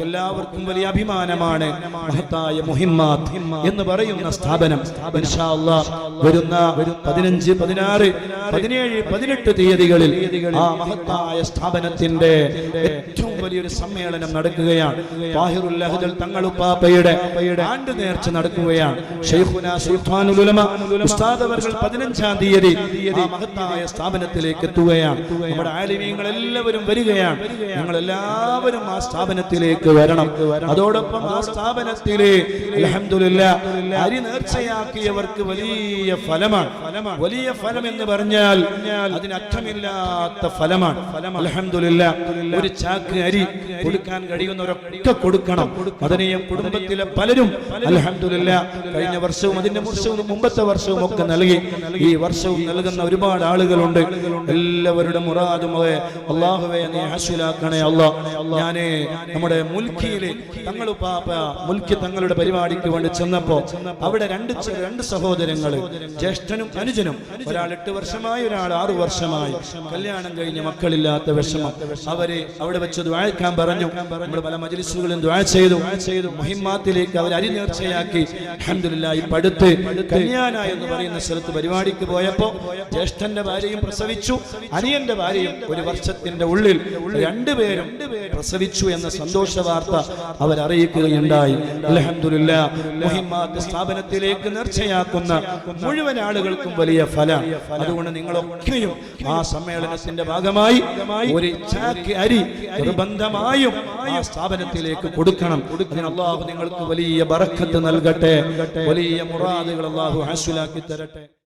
എല്ലാവർക്കും വലിയ അഭിമാനമാണ്. മഹത്തായ മുഹിമ്മാത്ത് എന്ന് പറയുന്ന സ്ഥാപനം. വരുന്ന പതിനഞ്ച് പതിനാറ് പതിനേഴ് പതിനെട്ട് തീയതികളിൽ ആ മഹത്തായ സ്ഥാപനത്തിന്റെ ഏറ്റവും വലിയൊരു സമ്മേളനം നടക്കുകയാണ്. താഹിറുൽ ലഹദൽ തങ്ങളുപ്പാപ്പയുടെ ആണ്ട് നേർച്ച നടക്കുകയാണ്. ഷെയ്ഖുന സുൽത്താനുൽ ഉലമ പതിനഞ്ചാം തീയതി മഹത്തായ സ്ഥാപനത്തിലേക്ക് എത്തുകയാണ്. നമ്മുടെ ആലിമീങ്ങൾ എല്ലാവരും വരികയാണ്. ഞങ്ങൾ എല്ലാവരും ആ സ്ഥാപനത്തിലേക്ക് വരണം. അതോടൊപ്പം ആ സ്ഥാപനത്തിലെ അൽഹംദുലില്ലാ അരി നേർച്ചയാക്കിയവർക്ക് വലിയ ഫലമാണ്. വലിയ ഫലം എന്ന് പറഞ്ഞാൽ അതിനർത്ഥമില്ലാത്ത ഫലമാണ്. അലഹമില്ല ഒരു ചാക്ക് അരി കൊടുക്കാൻ കഴിയുന്നവരൊക്കെ കൊടുക്കണം. അതിനെയും കുടുംബത്തിലെ പലരും അലഹമില്ല കഴിഞ്ഞ വർഷവും അതിന്റെ വർഷവും മുമ്പത്തെ വർഷവും ഒക്കെ നൽകി. ഈ വർഷവും നൽകുന്ന ഒരുപാട് ആളുകളുണ്ട്. എല്ലാവരുടെ മുറാദുമേ അള്ളാഹുവെ നീ ഹാസിലാക്കണേ അല്ലാ ഞാൻ നമ്മുടെ മുൽക്കിയിലെ തങ്ങളു പാപ്പ മുൽക്കി തങ്ങളുടെ പരിപാടിക്ക് വേണ്ടി ചെന്നപ്പോ അവിടെ രണ്ട് രണ്ട് സഹോദരങ്ങൾ ജ്യേഷ്ഠനും അനുജനും. ഒരാൾ എട്ട് വർഷമായി ഒരാൾ ആറു വർഷമായി. കല്യാണം കഴിഞ്ഞ മക്കളില്ലാത്ത വിഷമം. അവരെ അവിടെ വെച്ച് ദ്വാഴക്കാൻ പറഞ്ഞു. നമ്മൾ പല മജലിസുകളും ദ്വാഴ ചെയ്തു. ചെയ്തു മുഹിമാത്തിലേക്ക് അവർ അരി നേർച്ചയാക്കി അൽഹംദുലില്ലാ ഇപ്പൊ അടുത്ത് കല്യാണ എന്ന് പറയുന്ന സ്ഥലത്ത് പരിപാടിക്ക് പോയപ്പോ ജ്യേഷ്ഠന്റെ ഭാര്യയും പ്രസവിച്ചു. അനിയന്റെ ഭാര്യയും ഒരു വർഷത്തിന്റെ ഉള്ളിൽ രണ്ടുപേരും പ്രസവിച്ചു എന്ന സന്തോഷ വാർത്ത അവരറിയിക്കുകയുണ്ടായി സ്ഥാപനത്തിലേക്ക് നേർച്ചയാക്കുന്ന മുഴുവൻ ആളുകൾക്കും വലിയ ഫലം. അതുകൊണ്ട് നിങ്ങളൊക്കെയും ആ സമ്മേളനത്തിന്റെ ഭാഗമായി ഒരു ചാക്ക് അരി നിർബന്ധമായും ആ സ്ഥാപനത്തിലേക്ക് കൊടുക്കണം. കൊടുക്കണം അള്ളാഹു നിങ്ങൾക്ക് വലിയ ബറക്കത്ത് നൽകട്ടെ. വലിയ മുറാദുകൾ അള്ളാഹു ഹാസുലാക്കി തരട്ടെ.